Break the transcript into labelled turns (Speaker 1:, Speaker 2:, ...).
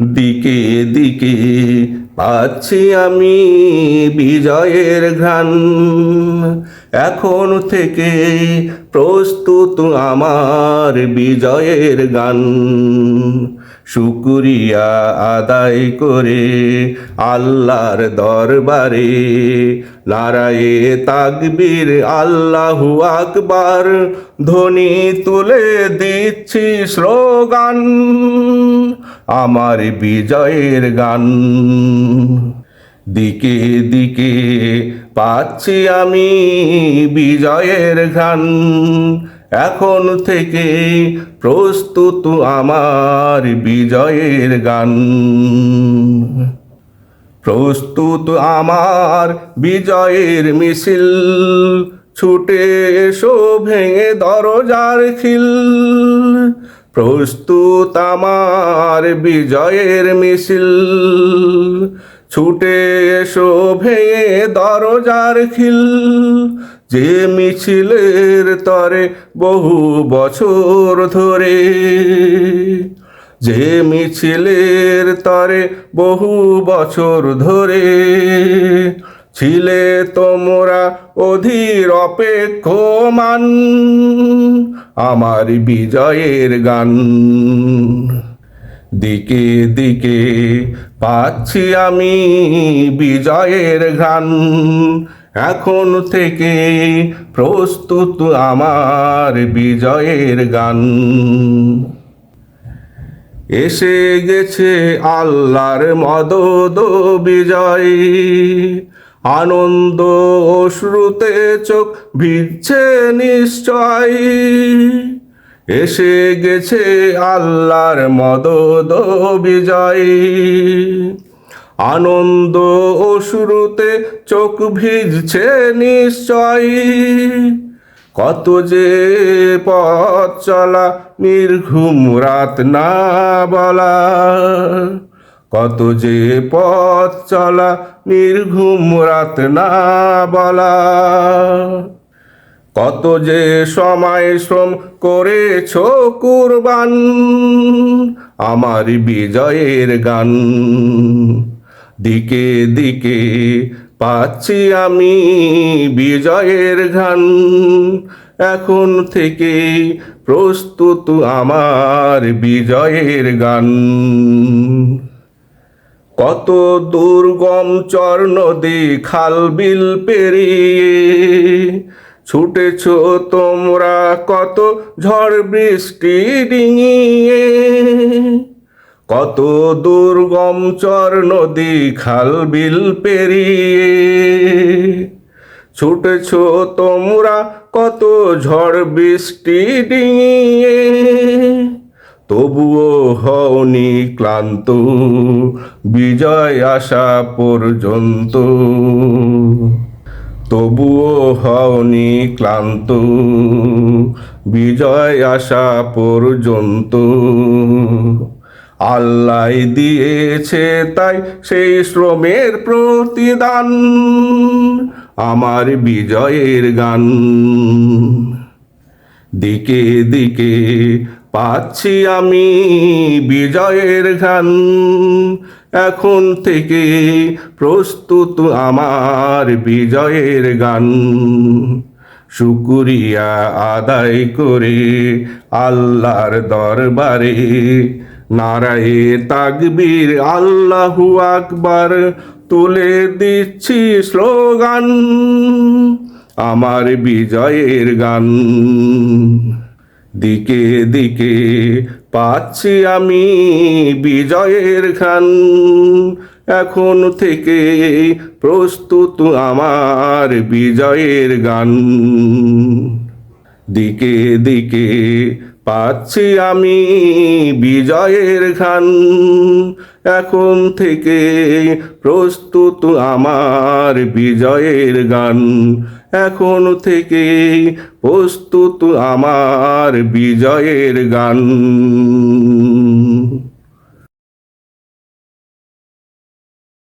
Speaker 1: দিকে দিকে পাচ্ছি আমি বিজয়ের ঘ্রাণ। এখন থেকে প্রস্তুত আমার বিজয়ের গান। শুকুরিয়া আদায় করে আল্লাহর দরবারে। নারায়ে তাকবীর, আল্লাহু আকবার, ধ্বনি তুলে দিচ্ছি স্লোগান, আমার বিজয়ের গান। দিকে দিকে পাচ্ছি আমি বিজয়ের ঘ্রাণ। এখন থেকে প্রস্তুত আমার বিজয়ের গান। প্রস্তুত আমার বিজয়ের মিছিল, ছুটে এসো ভেঙে দরজার খিল। প্রস্তুত আমার বিজয়ের মিছিল ছুটে এসো ভেঙে দরজার খিল। যে মিছিলের তরে বহু বছর ধরে, যে মিছিলের তরে বহু বছর ধরে, ছিলে তোমরা অধীর অপেক্ষমান, আমার বিজয়ের গান। দিকে দিকে পাচ্ছি আমি বিজয়ের গান এখন থেকে প্রস্তুত আমার বিজয়ের গান। এসে গেছে আল্লাহর মদদ বিজয়। আনন্দ অশ্রুতে চোখ ভিজছে নিশ্চয়। এসে গেছে আল্লাহর মদদ বিজয়। আনন্দ অশ্রুতে চোখ ভিজছে নিশ্চয়। কত যে পথ চলা নির্ঘুম রাত না বলা। কত যে পথ চলা নির্ঘুম রাত না বলা। কত যে সময় শ্রম করেছ কুরবান আমার বিজয়ের গান। দিকে দিকে পাচ্ছি আমি বিজয়ের গান এখন থেকে প্রস্তুত আমার বিজয়ের গান। কত দুর্গম চর নদী খাল বিল পেরিয়ে ছুটেছ তোমরা কত ঝড় বৃষ্টি ডিঙিয়ে। কত দুর্গম চর নদী খাল বিল পেরিয়ে। ছুটেছ তোমরা কত ঝড় বৃষ্টি ডিঙিয়ে। তবুও হওনি ক্লান্ত, বিজয় আসা পর্যন্ত। তবুও হওনি ক্লান্ত। বিজয় আসা পর্যন্ত। আল্লাহ দিয়েছে তাই সেই শ্রমের প্রতিদান, আমার বিজয়ের গান। দিকে দিকে পাচ্ছি আমি বিজয়ের গান এখন থেকে প্রস্তুত আমার বিজয়ের গান। শুকুরিয়া আদায় করে আল্লাহর দরবারে নারায়ে তাকবীর, আল্লাহু আকবার তুলে দিচ্ছি স্লোগান, আমার বিজয়ের গান। দিকে দিকে পাচ্ছি আমি বিজয়ের খান। এখন থেকে প্রস্তুত আমার বিজয়ের গান। দিকে দিকে পাচ্ছি আমি বিজয়ের খান এখন থেকে প্রস্তুত আমার বিজয়ের গান। এখন থেকে প্রস্তুত আমার বিজয়ের গান।